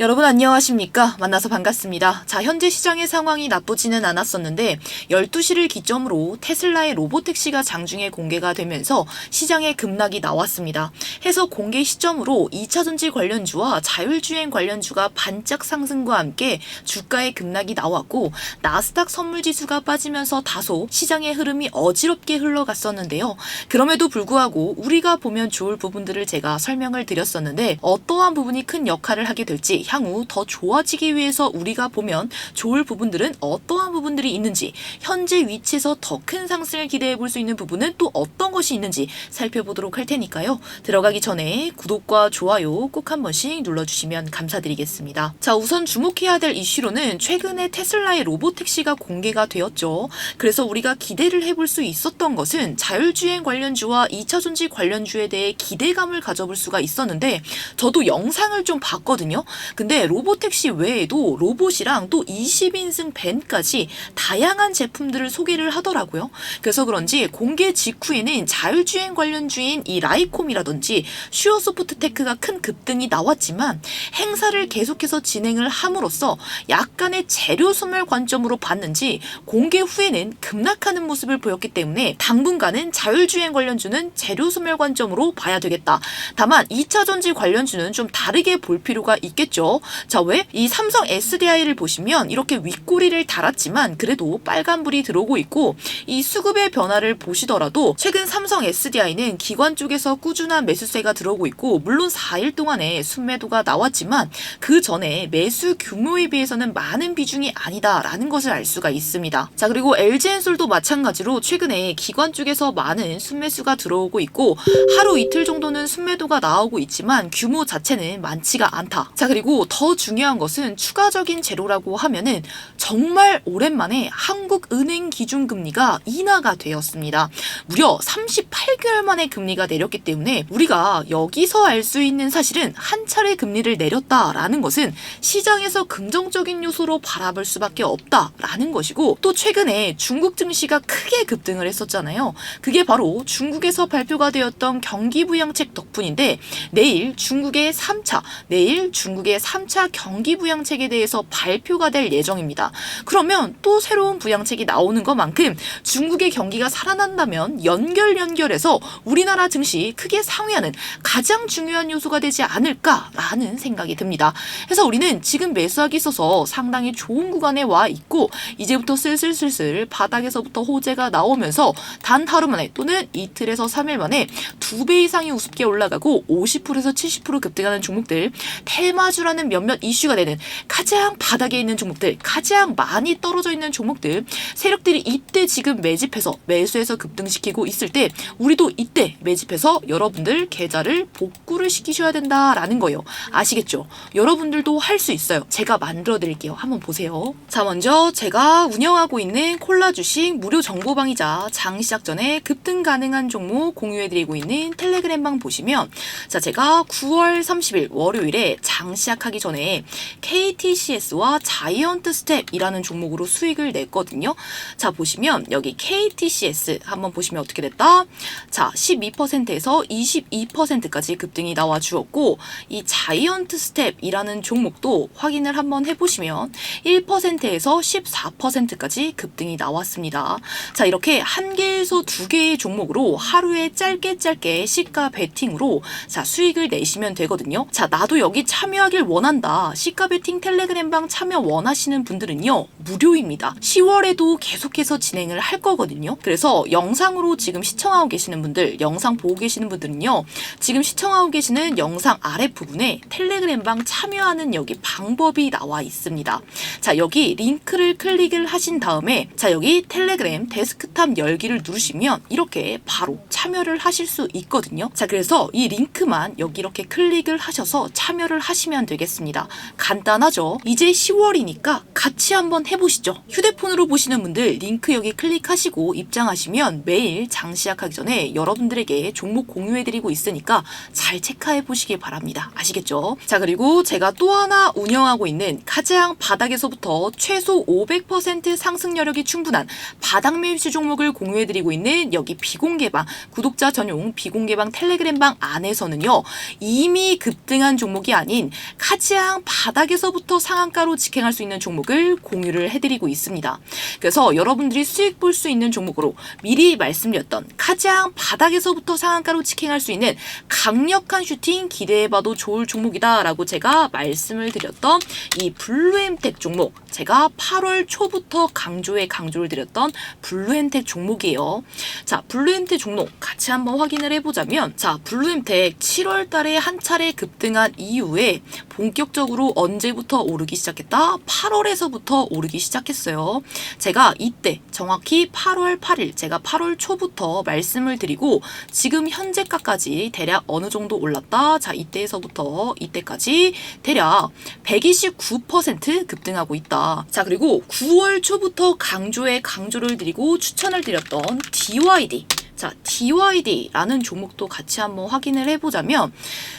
여러분 안녕하십니까? 만나서 반갑습니다. 자, 현재 시장의 상황이 나쁘지는 않았었는데 12시를 기점으로 테슬라의 로보택시가 장중에 공개가 되면서 시장에 급락이 나왔습니다. 해서 공개 시점으로 2차 전지 관련주와 자율주행 관련주가 반짝 상승과 함께 주가의 급락이 나왔고 나스닥 선물 지수가 빠지면서 다소 시장의 흐름이 어지럽게 흘러갔었는데요. 그럼에도 불구하고 우리가 보면 좋을 부분들을 제가 설명을 드렸었는데 어떠한 부분이 큰 역할을 하게 될지 향후 더 좋아지기 위해서 우리가 보면 좋을 부분들은 어떠한 부분들이 있는지 현재 위치에서 더 큰 상승을 기대해 볼 수 있는 부분은 또 어떤 것이 있는지 살펴보도록 할 테니까요. 들어가기 전에 구독과 좋아요 꼭 한 번씩 눌러주시면 감사드리겠습니다. 자, 우선 주목해야 될 이슈로는 최근에 테슬라의 로보택시가 공개가 되었죠. 그래서 우리가 기대를 해볼 수 있었던 것은 자율주행 관련주와 2차 전지 관련주에 대해 기대감을 가져볼 수가 있었는데 저도 영상을 좀 봤거든요. 근데 로보택시 외에도 로봇이랑 또 20인승 밴까지 다양한 제품들을 소개를 하더라고요. 그래서 그런지 공개 직후에는 자율주행 관련주인 이 라이콤이라든지 슈어소프트테크가 큰 급등이 나왔지만 행사를 계속해서 진행을 함으로써 약간의 재료 소멸 관점으로 봤는지 공개 후에는 급락하는 모습을 보였기 때문에 당분간은 자율주행 관련주는 재료 소멸 관점으로 봐야 되겠다. 다만 2차 전지 관련주는 좀 다르게 볼 필요가 있겠죠. 자, 왜? 이 삼성 SDI를 보시면 이렇게 윗꼬리를 달았지만 그래도 빨간불이 들어오고 있고 이 수급의 변화를 보시더라도 최근 삼성 SDI는 기관 쪽에서 꾸준한 매수세가 들어오고 있고 물론 4일 동안에 순매도가 나왔지만 그 전에 매수 규모에 비해서는 많은 비중이 아니다라는 것을 알 수가 있습니다. 자, 그리고 LG엔솔도 마찬가지로 최근에 기관 쪽에서 많은 순매수가 들어오고 있고 하루 이틀 정도는 순매도가 나오고 있지만 규모 자체는 많지가 않다. 자, 그리고 더 중요한 것은 추가적인 재료라고 하면은 정말 오랜만에 한국은행 기준금리가 인하가 되었습니다. 무려 38개월 만에 금리가 내렸기 때문에 우리가 여기서 알 수 있는 사실은 한 차례 금리를 내렸다라는 것은 시장에서 긍정적인 요소로 바라볼 수밖에 없다라는 것이고 또 최근에 중국 증시가 크게 급등을 했었잖아요. 그게 바로 중국에서 발표가 되었던 경기 부양책 덕분인데 내일 중국의 3차, 내일 중국의 3차 경기 부양책에 대해서 발표가 될 예정입니다. 그러면 또 새로운 부양책이 나오는 것만큼 중국의 경기가 살아난다면 연결 연결해서 우리나라 증시 크게 상회하는 가장 중요한 요소가 되지 않을까라는 생각이 듭니다. 그래서 우리는 지금 매수하기 있어서 상당히 좋은 구간에 와 있고 이제부터 슬슬슬슬 바닥에서부터 호재가 나오면서 단 하루 만에 또는 이틀에서 3일 만에 두 배 이상이 우습게 올라가고 50%에서 70% 급등하는 종목들 테마주라 는 몇몇 이슈가 되는 가장 바닥에 있는 종목들 가장 많이 떨어져 있는 종목들 세력들이 이때 지금 매집해서 매수해서 급등시키고 있을 때 우리도 이때 매집해서 여러분들 계좌를 복구를 시키셔야 된다라는 거예요. 아시겠죠? 여러분들도 할 수 있어요. 제가 만들어 드릴게요. 한번 보세요. 자, 먼저 제가 운영하고 있는 콜라 주식 무료 정보방이자 장 시작 전에 급등 가능한 종목 공유해 드리고 있는 텔레그램방 보시면 자, 제가 9월 30일 월요일에 장 시작 하기 전에 KTCS와 자이언트 스텝이라는 종목으로 수익을 냈거든요. 자, 보시면 여기 KTCS 한번 보시면 어떻게 됐다? 자, 12%에서 22%까지 급등이 나와 주었고 이 자이언트 스텝이라는 종목도 확인을 한번 해 보시면 1%에서 14%까지 급등이 나왔습니다. 자, 이렇게 한 개에서 두 개의 종목으로 하루에 짧게 짧게 시가 베팅으로 자, 수익을 내시면 되거든요. 자, 나도 여기 참여하길 원한다. 시가 베팅 텔레그램방 참여 원하시는 분들은요, 무료입니다. 10월에도 계속해서 진행을 할 거거든요. 그래서 영상으로 지금 시청하고 계시는 분들, 영상 보고 계시는 분들은요, 지금 시청하고 계시는 영상 아랫부분에 텔레그램방 참여하는 여기 방법이 나와 있습니다. 자, 여기 링크를 클릭을 하신 다음에, 자, 여기 텔레그램 데스크탑 열기를 누르시면 이렇게 바로 참여를 하실 수 있거든요. 자, 그래서 이 링크만 여기 이렇게 클릭을 하셔서 참여를 하시면 되겠습니다. 간단하죠? 이제 10월이니까 같이 한번 해보시죠. 휴대폰으로 보시는 분들 링크 여기 클릭하시고 입장하시면 매일 장 시작하기 전에 여러분들에게 종목 공유해드리고 있으니까 잘 체크해 보시기 바랍니다. 아시겠죠? 자, 그리고 제가 또 하나 운영하고 있는 가장 바닥에서부터 최소 500% 상승 여력이 충분한 바닥 매입시 종목을 공유해드리고 있는 여기 비공개방 구독자 전용 비공개방 텔레그램방 안에서는요. 이미 급등한 종목이 아닌 가장 바닥에서부터 상한가로 직행할 수 있는 종목을 공유를 해드리고 있습니다. 그래서 여러분들이 수익 볼 수 있는 종목으로 미리 말씀드렸던 가장 바닥에서부터 상한가로 직행할 수 있는 강력한 슈팅 기대해봐도 좋을 종목이다라고 제가 말씀을 드렸던 이 블루엠텍 종목 제가 8월 초부터 강조에 강조를 드렸던 블루엠텍 종목이에요. 자, 블루엠텍 종목 같이 한번 확인을 해보자면 자, 블루엠텍 7월 달에 한 차례 급등한 이후에 본격적으로 언제부터 오르기 시작했다? 8월에서부터 오르기 시작했어요. 제가 이때 정확히 8월 8일 제가 8월 초부터 말씀을 드리고 지금 현재가까지 대략 어느 정도 올랐다. 자, 이때에서부터 이때까지 대략 129% 급등하고 있다. 자, 그리고 9월 초부터 강조에 강조를 드리고 추천을 드렸던 DYD. 자, DYD라는 종목도 같이 한번 확인을 해보자면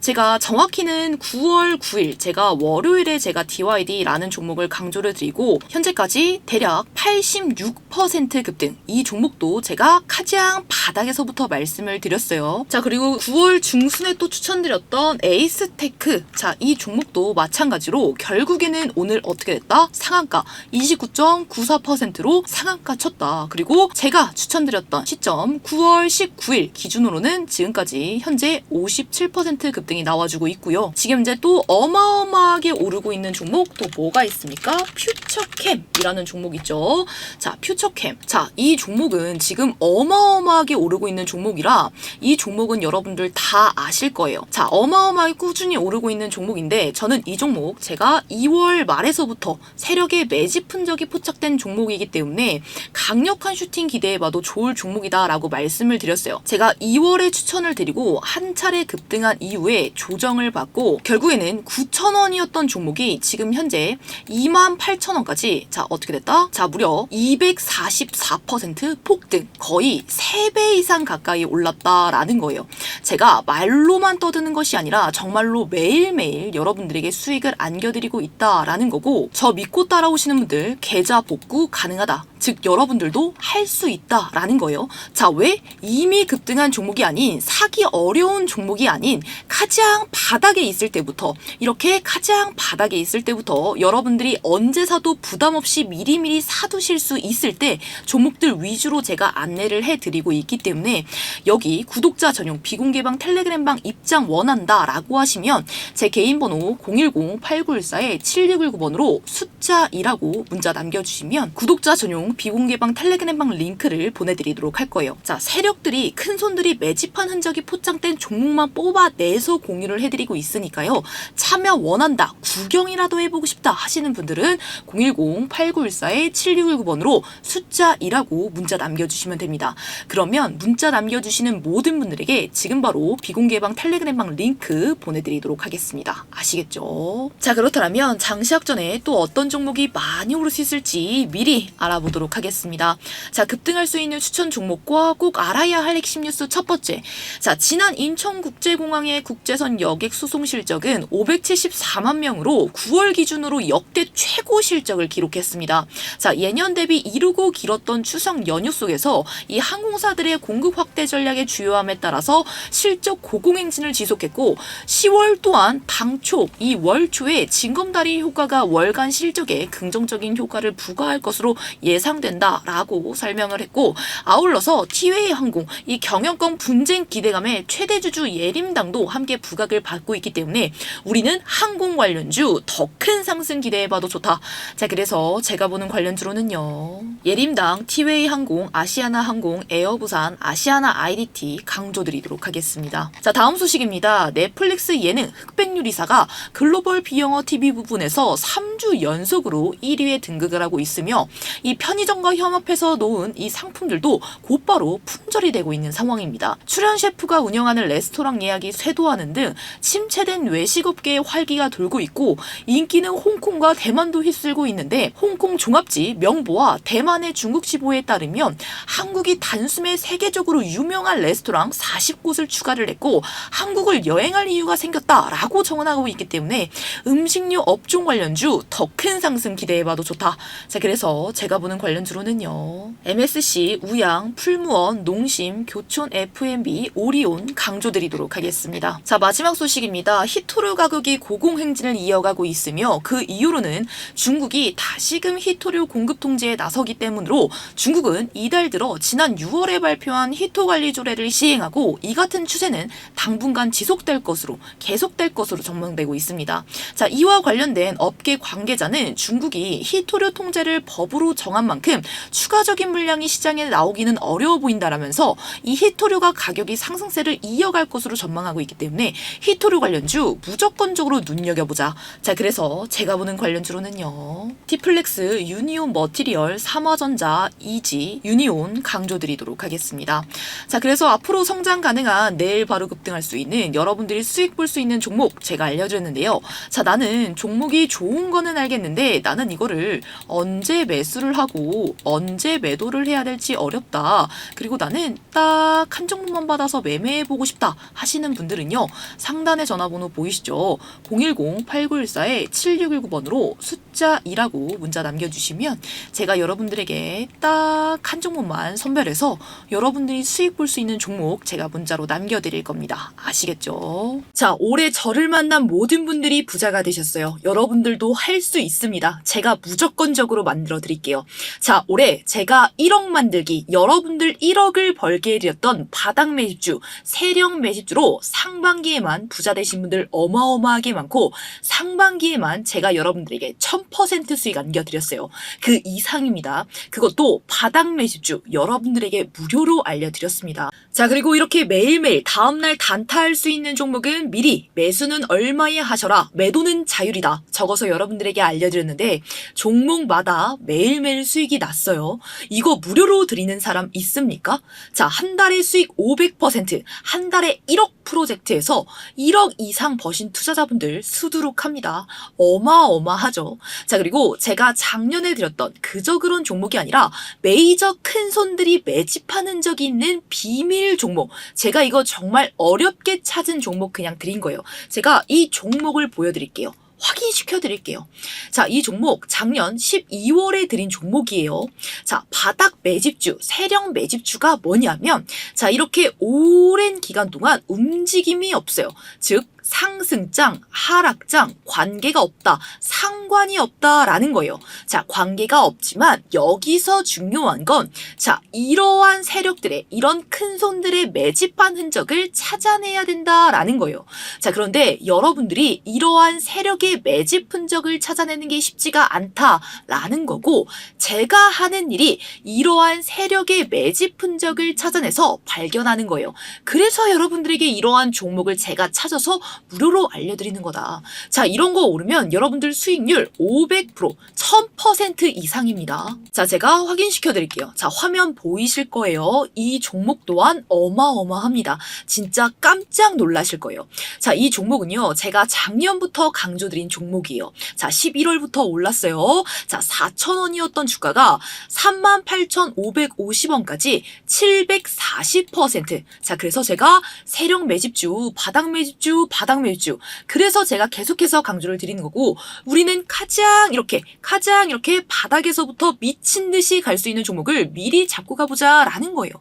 제가 정확히는 9월 9일 제가 월요일에 제가 DYD라는 종목을 강조를 드리고 현재까지 대략 86% 급등 이 종목도 제가 가장 바닥에서부터 말씀을 드렸어요. 자 그리고 9월 중순에 또 추천드렸던 에이스테크 자 이 종목도 마찬가지로 결국에는 오늘 어떻게 됐다? 상한가 29.94%로 상한가 쳤다. 그리고 제가 추천드렸던 시점 9월 19일 기준으로는 지금까지 현재 57% 급등이 나와주고 있고요. 지금 이제 또 어마어마하게 오르고 있는 종목 또 뭐가 있습니까? 퓨처캠이라는 종목 있죠. 자, 퓨처캠. 자, 이 종목은 지금 어마어마하게 오르고 있는 종목이라 이 종목은 여러분들 다 아실 거예요. 자, 어마어마하게 꾸준히 오르고 있는 종목인데 저는 이 종목 제가 2월 말에서부터 세력의 매집 흔적이 포착된 종목이기 때문에 강력한 슈팅 기대해봐도 좋을 종목이다라고 말 씀을 드렸어요. 제가 2월에 추천을 드리고 한 차례 급등한 이후에 조정을 받고 결국에는 9,000원이었던 종목이 지금 현재 28,000원까지 자 어떻게 됐다? 자 무려 244% 폭등 거의 3배 이상 가까이 올랐다라는 거예요. 제가 말로만 떠드는 것이 아니라 정말로 매일매일 여러분들에게 수익을 안겨드리고 있다라는 거고 저 믿고 따라오시는 분들 계좌 복구 가능하다. 즉 여러분들도 할 수 있다라는 거예요. 자, 왜 이미 급등한 종목이 아닌 사기 어려운 종목이 아닌 가장 바닥에 있을 때부터 이렇게 가장 바닥에 있을 때부터 여러분들이 언제 사도 부담 없이 미리미리 사두실 수 있을 때 종목들 위주로 제가 안내를 해드리고 있기 때문에 여기 구독자 전용 비공개방 텔레그램방 입장 원한다 라고 하시면 제 개인 번호 010-8914-7619번으로 숫자 2라고 문자 남겨주시면 구독자 전용 비공개방 텔레그램방 링크를 보내드리도록 할 거예요. 자, 세력들이 큰 손들이 매집한 흔적이 포장된 종목만 뽑아내서 공유를 해드리고 있으니까요. 참여 원한다, 구경이라도 해보고 싶다 하시는 분들은 010-8914-7619번으로 숫자 2라고 문자 남겨주시면 됩니다. 그러면 문자 남겨주시는 모든 분들에게 지금 바로 비공개방 텔레그램방 링크 보내드리도록 하겠습니다. 아시겠죠? 자, 그렇다면 장시작 전에 또 어떤 종목이 많이 오를 수 있을지 미리 알아보도록 하겠습니다. 자, 급등할 수 있는 추천 종목과 꼭 알아야 할 핵심 뉴스 첫 번째. 자, 지난 인천국제공항의 국제선 여객 수송 실적은 574만 명으로 9월 기준으로 역대 최고 실적을 기록했습니다. 자, 예년 대비 이르고 길었던 추석 연휴 속에서 이 항공사들의 공급 확대 전략의 주요함에 따라서 실적 고공행진을 지속했고 10월 또한 당초 이 월 초에 징검다리 효과가 월간 실적에 긍정적인 효과를 부과할 것으로 예상된다라고 설명을 했고 아울러서 티웨 이 항공 이 경영권 분쟁 기대감에 최대 주주 예림당도 함께 부각을 받고 있기 때문에 우리는 항공 관련주 더 큰 상승 기대해봐도 좋다. 자 그래서 제가 보는 관련주로는요 예림당, 티웨이 항공, 아시아나 항공, 에어부산, 아시아나 IDT 강조드리도록 하겠습니다. 자 다음 소식입니다. 넷플릭스 예능 흑백유리사가 글로벌 비영어 TV 부분에서 3주 연속으로 1위에 등극을 하고 있으며 이 편의점과 협업해서 놓은 이 상품들도 곧바로 품절이 되고 있는 상황입니다. 출연 셰프가 운영하는 레스토랑 예약이 쇄도하는 등 침체된 외식업계의 활기가 돌고 있고 인기는 홍콩과 대만도 휩쓸고 있는데 홍콩 종합지 명보와 대만의 중국지보에 따르면 한국이 단숨에 세계적으로 유명한 레스토랑 40곳을 추가를 했고 한국을 여행할 이유가 생겼다라고 정언하고 있기 때문에 음식료 업종 관련주 더 큰 상승 기대해봐도 좋다. 자 그래서 제가 보는 관련주로는요. MSC, 우양, 풀무원, 농심, 교촌 F&B, 오리온 강조드리도록 하겠습니다. 자 마지막 소식입니다. 히토류 가격이 고공행진을 이어가고 있으며 그 이유로는 중국이 다시금 히토류 공급 통제에 나서기 때문으로 중국은 이달 들어 지난 6월에 발표한 히토 관리 조례를 시행하고 이 같은 추세는 당분간 지속될 것으로 계속될 것으로 전망되고 있습니다. 자, 이와 관련된 업계 관계자는 중국이 히토류 통제를 법으로 정한 만큼 추가적인 물량이 시장에 나오기는 어려워 보인다 라면서 이 히토류가 가격이 상승세를 이어갈 것으로 전망하고 있기 때문에 히토류 관련주 무조건적으로 눈여겨보자. 자, 그래서 제가 보는 관련주로는요. 티플렉스, 유니온 머티리얼, 삼화전자, 이지, 유니온 강조드리도록 하겠습니다. 자, 그래서 앞으로 성장 가능한 내일 바로 급등할 수 있는 여러분들이 수익 볼 수 있는 종목 제가 알려드렸는데요. 자, 나는 종목이 좋은 거는 알겠는데 나는 이거를 언제 매수를 하고 언제 매도를 해야 될지 어렵다. 그리고 나는 딱 한 종목만 받아서 매매해 보고 싶다 하시는 분들은요. 상단에 전화번호 보이시죠? 010-8914-7619번으로 숫자 2라고 문자 남겨주시면 제가 여러분들에게 딱 한 종목만 선별해서 여러분들이 수익 볼 수 있는 종목 제가 문자로 남겨드릴 겁니다. 아시겠죠? 자, 올해 저를 만난 모든 분들이 부자가 되셨어요. 여러분들도 할 수 있습니다. 제가 무조건적으로 만들어 드릴게요. 자, 올해 제가 1억 만들기, 여러분들 1억 을 벌게 해드렸던 바닥 매집주, 세력 매집주로 상반기에만 부자 되신 분들 어마어마하게 많고 상반기에만 제가 여러분들에게 1000% 수익 안겨드렸어요. 그 이상입니다. 그것도 바닥 매집주 여러분들에게 무료로 알려드렸습니다. 자, 그리고 이렇게 매일매일 다음날 단타할 수 있는 종목은 미리 매수는 얼마에 하셔라, 매도는 자율이다. 적어서 여러분들에게 알려드렸는데 종목마다 매일매일 수익이 났어요. 이거 무료로 드리는 사람 있습니까? 자, 한 달에 수익 500%, 한 달에 1억 프로젝트에서 1억 이상 버신 투자자분들 수두룩합니다. 어마어마하죠. 자, 그리고 제가 작년에 드렸던 그저 그런 종목이 아니라 메이저 큰 손들이 매집하는 적이 있는 비밀 종목. 제가 이거 정말 어렵게 찾은 종목 그냥 드린 거예요. 제가 이 종목을 보여드릴게요. 확인시켜 드릴게요. 자, 이 종목 작년 12월에 드린 종목이에요. 자, 바닥 매집주, 세력 매집주가 뭐냐면, 자, 이렇게 오랜 기간 동안 움직임이 없어요. 즉, 상승장, 하락장, 관계가 없다, 상관이 없다라는 거예요. 자, 관계가 없지만 여기서 중요한 건, 자, 이러한 세력들의, 이런 큰 손들의 매집한 흔적을 찾아내야 된다라는 거예요. 자, 그런데 여러분들이 이러한 세력의 매집 흔적을 찾아내는 게 쉽지가 않다라는 거고, 제가 하는 일이 이러한 세력의 매집 흔적을 찾아내서 발견하는 거예요. 그래서 여러분들에게 이러한 종목을 제가 찾아서 무료로 알려드리는 거다. 자, 이런 거 오르면 여러분들 수익률 500%, 1000% 이상입니다. 자, 제가 확인시켜 드릴게요. 자, 화면 보이실 거예요. 이 종목 또한 어마어마합니다. 진짜 깜짝 놀라실 거예요. 자, 이 종목은요, 제가 작년부터 강조드린 종목이에요. 자, 11월부터 올랐어요. 자, 4,000원이었던 주가가 38,550원까지 740%. 자, 그래서 제가 세력 매집주, 바닥 매집주, 바닥 매집주. 그래서 제가 계속해서 강조를 드리는 거고, 우리는 가장 이렇게, 가장 이렇게 바닥에서부터 미친 듯이 갈 수 있는 종목을 미리 잡고 가보자 라는 거예요.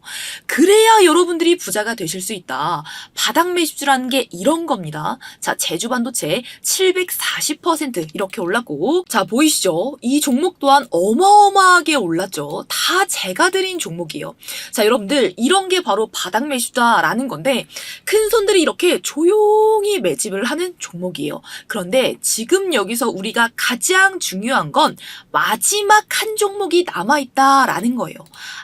그래야 여러분들이 부자가 되실 수 있다. 바닥 매집주라는 게 이런 겁니다. 자, 제주 반도체 740% 이렇게 올랐고, 자, 보이시죠? 이 종목 또한 어마어마하게 올랐죠. 다 제가 드린 종목이에요. 자, 여러분들, 이런 게 바로 바닥 매집주다라는 건데, 큰 손들이 이렇게 조용히 매집을 하는 종목이에요. 그런데 지금 여기서 우리가 가장 중요한 건 마지막 한 종목이 남아있다라는 거예요.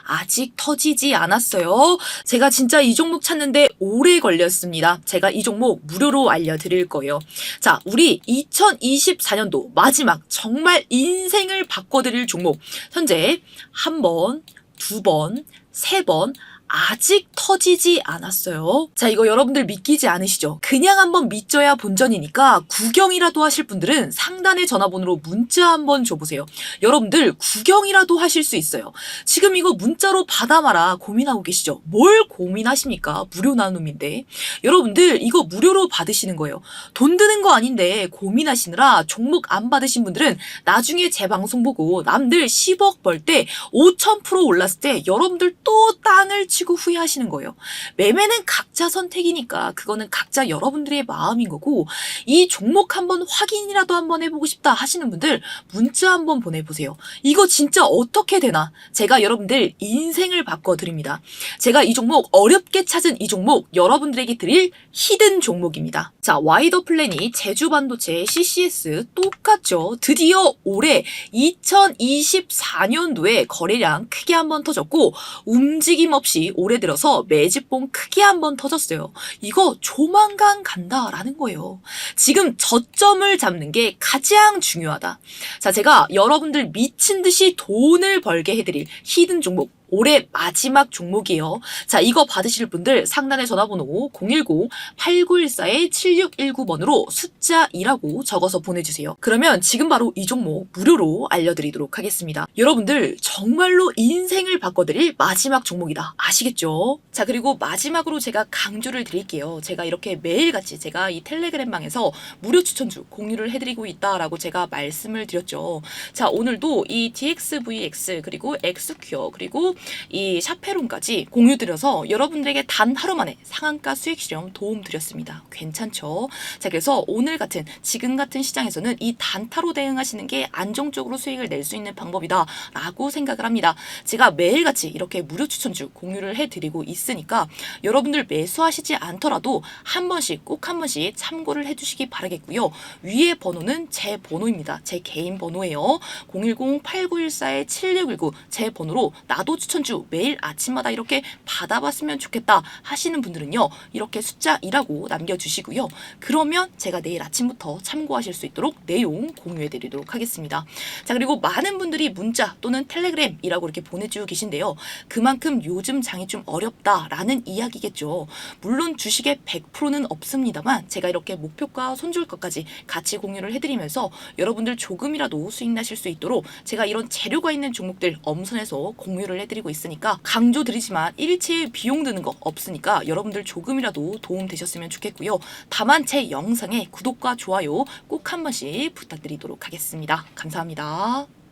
아직 터지지 않았어요. 제가 진짜 이 종목 찾는데 오래 걸렸습니다. 제가 이 종목 무료로 알려드릴 거예요. 자, 우리 2024년도 마지막 정말 인생을 바꿔드릴 종목. 현재 한 번, 두 번, 세 번, 아직 터지지 않았어요. 자, 이거 여러분들 믿기지 않으시죠? 그냥 한번 믿져야 본전이니까 구경이라도 하실 분들은 상단의 전화번호로 문자 한번 줘보세요. 여러분들 구경이라도 하실 수 있어요. 지금 이거 문자로 받아 마라 고민하고 계시죠? 뭘 고민하십니까? 무료 나눔인데. 여러분들 이거 무료로 받으시는 거예요. 돈 드는 거 아닌데 고민하시느라 종목 안 받으신 분들은 나중에 제 방송 보고 남들 10억 벌 때 5,000% 올랐을 때 여러분들 또 땅을 치고 후회하시는 거예요. 매매는 각자 선택이니까 그거는 각자 여러분들의 마음인 거고 이 종목 한번 확인이라도 한번 해보고 싶다 하시는 분들 문자 한번 보내보세요. 이거 진짜 어떻게 되나? 제가 여러분들 인생을 바꿔드립니다. 제가 이 종목 어렵게 찾은 이 종목 여러분들에게 드릴 히든 종목입니다. 자, 와이더 플랜이 제주 반도체 CCS 똑같죠. 드디어 올해 2024년도에 거래량 크게 한번 터졌고 움직임 없이 올해 들어서 매집봉 크게 한 번 터졌어요. 이거 조만간 간다라는 거예요. 지금 저점을 잡는 게 가장 중요하다. 자, 제가 여러분들 미친 듯이 돈을 벌게 해드릴 히든 종목 올해 마지막 종목이에요. 자, 이거 받으실 분들 상단의 전화번호 010-8914-7619번으로 숫자 2라고 적어서 보내주세요. 그러면 지금 바로 이 종목 무료로 알려드리도록 하겠습니다. 여러분들 정말로 인생을 바꿔드릴 마지막 종목이다. 아시겠죠? 자, 그리고 마지막으로 제가 강조를 드릴게요. 제가 이렇게 매일같이 제가 이 텔레그램방에서 무료 추천주 공유를 해드리고 있다라고 제가 말씀을 드렸죠. 자, 오늘도 이 DXVX 그리고 엑스큐어 그리고 이 샤페론까지 공유드려서 여러분들에게 단 하루 만에 상한가 수익 실현 도움 드렸습니다. 괜찮죠? 자, 그래서 오늘 같은 지금 같은 시장에서는 이 단타로 대응하시는 게 안정적으로 수익을 낼 수 있는 방법이다라고 생각을 합니다. 제가 매일같이 이렇게 무료 추천주 공유를 해드리고 있으니까 여러분들 매수하시지 않더라도 한 번씩 꼭 한 번씩 참고를 해주시기 바라겠고요. 위에 번호는 제 번호입니다. 제 개인 번호예요. 010-8914-7619 제 번호로 나도 추천 주 매일 아침마다 이렇게 받아봤으면 좋겠다 하시는 분들은요. 이렇게 숫자 2라고 남겨주시고요. 그러면 제가 내일 아침부터 참고하실 수 있도록 내용 공유해드리도록 하겠습니다. 자 그리고 많은 분들이 문자 또는 텔레그램이라고 이렇게 보내주고 계신데요. 그만큼 요즘 장이 좀 어렵다라는 이야기겠죠. 물론 주식의 100%는 없습니다만 제가 이렇게 목표가 손절가까지 같이 공유를 해드리면서 여러분들 조금이라도 수익 나실 수 있도록 제가 이런 재료가 있는 종목들 엄선해서 공유를 해 드리고 있으니까 강조 드리지만 일체의 비용 드는 거 없으니까 여러분들 조금이라도 도움 되셨으면 좋겠고요. 다만 제 영상에 구독과 좋아요 꼭 한 번씩 부탁드리도록 하겠습니다. 감사합니다.